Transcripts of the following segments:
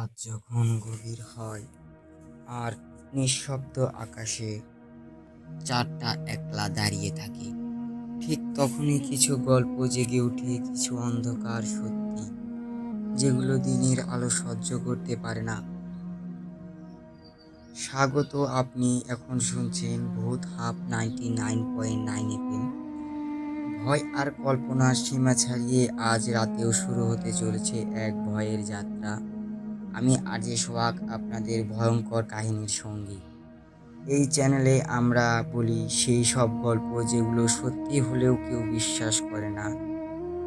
রাত যখন গভীর হয় আর নিঃশব্দ আকাশে চারটা একলা দাঁড়িয়ে থাকে, ঠিক তখনই কিছু গল্প জেগে ওঠে কিছু অন্ধকার সত্যি, যেগুলো দিনের আলো সহ্য করতে পারে না। স্বাগত আপনি এখন শুনছেন ভূত half ninety nine point nine FM. ভয় আর কল্পনার সীমা ছাড়িয়ে আজ রাতেও শুরু হতে চলেছে এক ভয়ের যাত্রা। আমি আজে সোহাগ আপনাদের ভয়ঙ্কর কাহিনীর সঙ্গী। এই চ্যানেলে আমরা বলি সেই সব গল্প যেগুলো সত্যি হলেও কেউ বিশ্বাস করে না।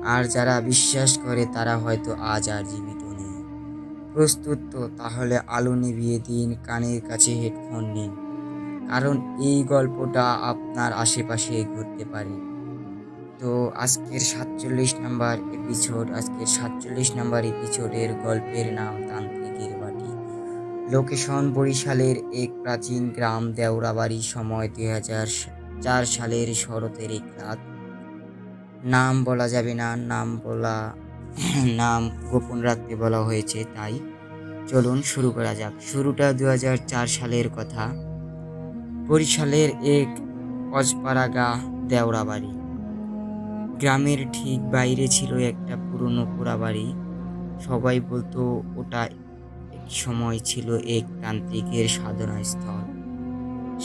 আর যারা বিশ্বাস করে, তারা হয়তো আজ আর জীবিত নেই। প্রস্তুত তো, তাহলে আলো নিভিয়ে দিন, কানের কাছে হেডফোন নিন। কারণ এই গল্পটা আপনার আশেপাশে ঘটতে পারে। তো আজকের সাতচল্লিশ নাম্বার এপিসোড আজকের সাতচল্লিশ নাম্বার এপিসোডের গল্পের নাম তান্ত্রিকের বাটি। লোকেশন বরিশালের এক প্রাচীন গ্রাম দেওরাবাড়ি, সময় দুই হাজার চার সালের শরতের এক রাত। নাম বলা যাবে না, নাম বলা, নাম গোপন রাখতে বলা হয়েছে, তাই। চলুন শুরু করা যাক। শুরুটা দু সালের কথা। বরিশালের এক অজপাড়াগা দেওরাবাড়ি। গ্রামের ঠিক বাইরে ছিল একটা পুরনো পোড়াবাড়ি সবাই বলতো, ওটা এক সময় ছিল এক তান্ত্রিকের সাধনা স্থল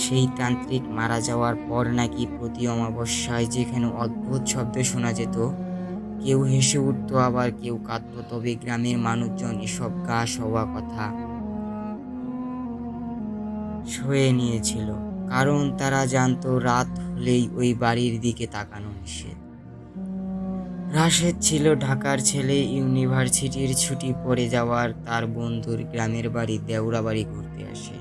সেই তান্ত্রিক মারা যাওয়ার পর নাকি প্রতি অমাবস্যায় যেখানে অদ্ভুত শব্দ শোনা যেত, কেউ হেসে উঠতো, আবার কেউ কাঁদত। তবে গ্রামের মানুষজন এসব গা হওয়া কথা সয়ে নিয়েছিল, কারণ তারা জানতো রাত হলেই ওই বাড়ির দিকে তাকানো নিষেধ। রাশেদ ছিল ঢাকার ছেলে, ইউনিভার্সিটির ছুটি পড়ে যাওয়ার তার বন্ধুর গ্রামের বাড়ি দেউরা বাড়ি ঘুরতে আসে।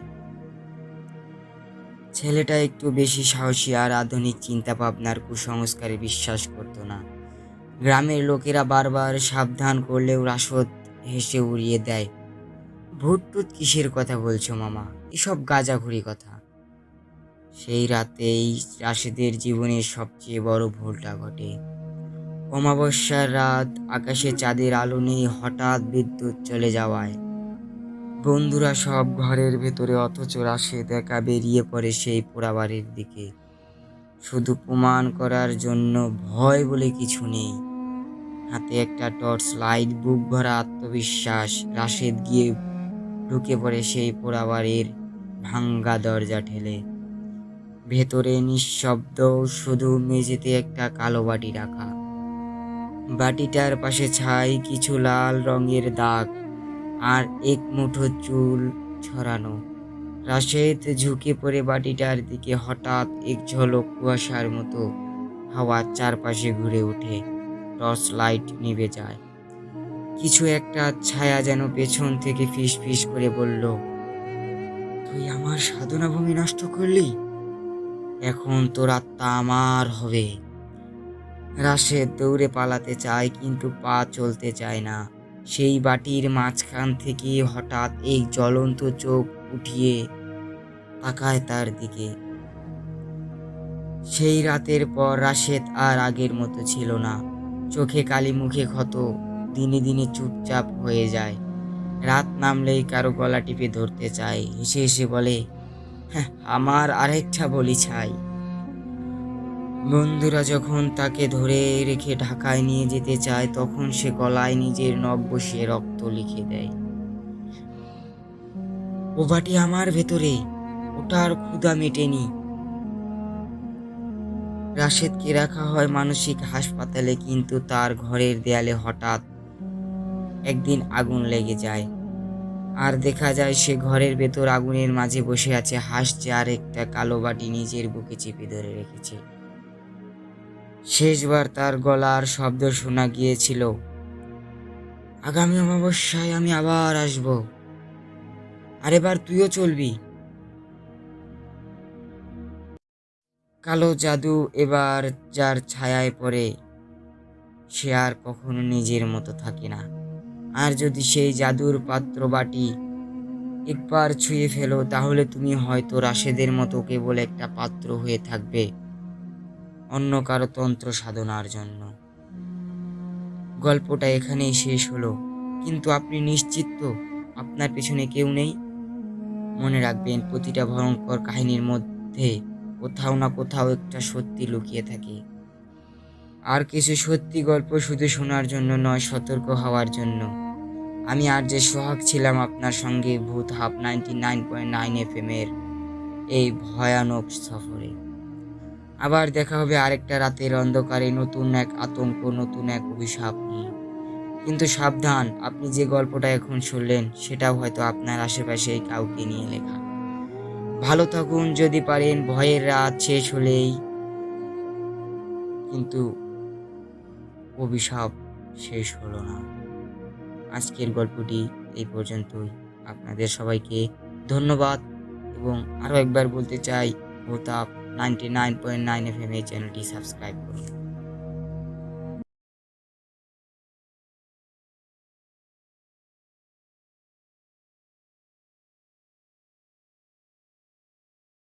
ছেলেটা একটু বেশি সাহসী আর আধুনিক চিন্তা ভাবনার কুসংস্কারে বিশ্বাস করতো না। গ্রামের লোকেরা বারবার সাবধান করলেও রাসদ হেসে উড়িয়ে দেয়, ভূত টুত কিসের কথা বলছো মামা? এসব গাঁজাঘুরি কথা। সেই রাতেই রাশেদের জীবনের সবচেয়ে বড় ভুলটা ঘটে। অমাবস্যার রাত, আকাশে চাঁদের আলো নেই, হঠাৎ বিদ্যুৎ চলে যাওয়ায়। বন্ধুরা সব ঘরের ভেতরে অথচ রাশে দেখা বেরিয়ে পড়ে সেই পোড়াবাড়ির দিকে। শুধু প্রমাণ করার জন্য ভয় বলে কিছু নেই। হাতে একটা টর্চ লাইট, বুক ভরা আত্মবিশ্বাস, রাশেদ গিয়ে ঢুকে পড়ে সেই পোড়াবাড়ির ভাঙ্গা দরজা ঠেলে। ভেতরে নিঃশব্দ, শুধু মেঝেতে একটা কালো বাটি রাখা। বাটিটার পাশে ছাই কিছু লাল রঙের দাগ আর এক মুঠো চুল ছড়ানো। রাশেদ ঝুঁকে পড়ে বাটিটার দিকে হঠাৎ এক ঝলক কুয়াশার মতো হাওয়ার চারপাশে ঘুরে ওঠে। টর্চ লাইট নিভে যায়। কিছু একটা ছায়া যেন পেছন থেকে ফিস ফিস করে বলল, তুই আমার সাধনা ভূমি নষ্ট করলি? এখন তোর আত্মা আমার হবে। রাশেদ দৌড়ে পালাতে চায় কিন্তু পা চলতে চায় না। সেই বাটির মাঝখান থেকে হঠাৎ এক জ্বলন্ত চোখ উঠিয়ে তাকায় তার দিকে। সেই রাতের পর রাশেদ আর আগের মতো ছিল না। চোখে কালি মুখে ক্ষত দিনে দিনে চুপচাপ হয়ে যায়। রাত নামলেই কারও গলা টিপে ধরতে চায়। হেসে হেসে বলে "হ্যাঁ, আমার আরেকটা বলি ছাই। বন্ধুরা যখন তাকে ধরে রেখে ঢাকায় নিয়ে যেতে চায়, তখন সে গলায় নিজের নখ বসিয়ে রক্ত লিখে দেয়। ও বাটি আমার ভেতরে, ওটার ক্ষুদা মেটেনি। রাশেদকে রাখা হয় মানসিক হাসপাতালে, কিন্তু তার ঘরের দেয়ালে হঠাৎ একদিন আগুন লেগে যায়। আর দেখা যায় সে ঘরের ভেতর আগুনের মাঝে বসে আছে, হাসছে আর একটা কালো বাটি নিজের বুকে চেপে ধরে রেখেছে। শেষবার তার গলার শব্দ শোনা গিয়েছিল। আগামী অমাবস্যায় আমি আবার আসব। আর এবার তুইও চলবি। কালো জাদু এবার যার ছায়ায় পড়ে, সে আর কখনো নিজের মতো থাকে না। আর যদি সেই জাদুর পাত্র বাটি একবার ছুঁয়ে ফেলো, তাহলে তুমি হয়তো রাশেদের মতো কেবল একটা পাত্র হয়ে থাকবে। অন্য কারও তন্ত্র সাধনার জন্য। গল্পটা এখানেই শেষ হলো। কিন্তু আপনি নিশ্চিত তো আপনার পেছনে কেউ নেই? মনে রাখবেন, প্রতিটা ভয়ঙ্কর কাহিনীর মধ্যে কোথাও না কোথাও একটা সত্যি লুকিয়ে থাকে। আর কিছু সত্যি গল্প শুধু শোনার জন্য নয়, সতর্ক হওয়ার জন্য। আমি আর যে সোহাগ ছিলাম আপনার সঙ্গে, ভূত half ninety nine point nine F এর এই ভয়ানক সফরে। আবার দেখা হবে আরেকটা রাতের অন্ধকারে নতুন এক আতঙ্ক, নতুন এক অভিশাপ নিয়ে। কিন্তু সাবধান, আপনি যে গল্পটা এখন শুনলেন, সেটাও হয়তো আপনার আশেপাশে কাউকে নিয়ে লেখা। ভালো থাকুন, যদি পারেন, ভয়ের রাত শেষ হলেই। কিন্তু অভিশাপ শেষ হলো না। আজকের গল্পটি এই পর্যন্তই। আপনাদের সবাইকে ধন্যবাদ এবং আরও একবার বলতে চাই ভোতাপ ninety nine point nine F M এই চ্যানেলটি সাবস্ক্রাইব করুন।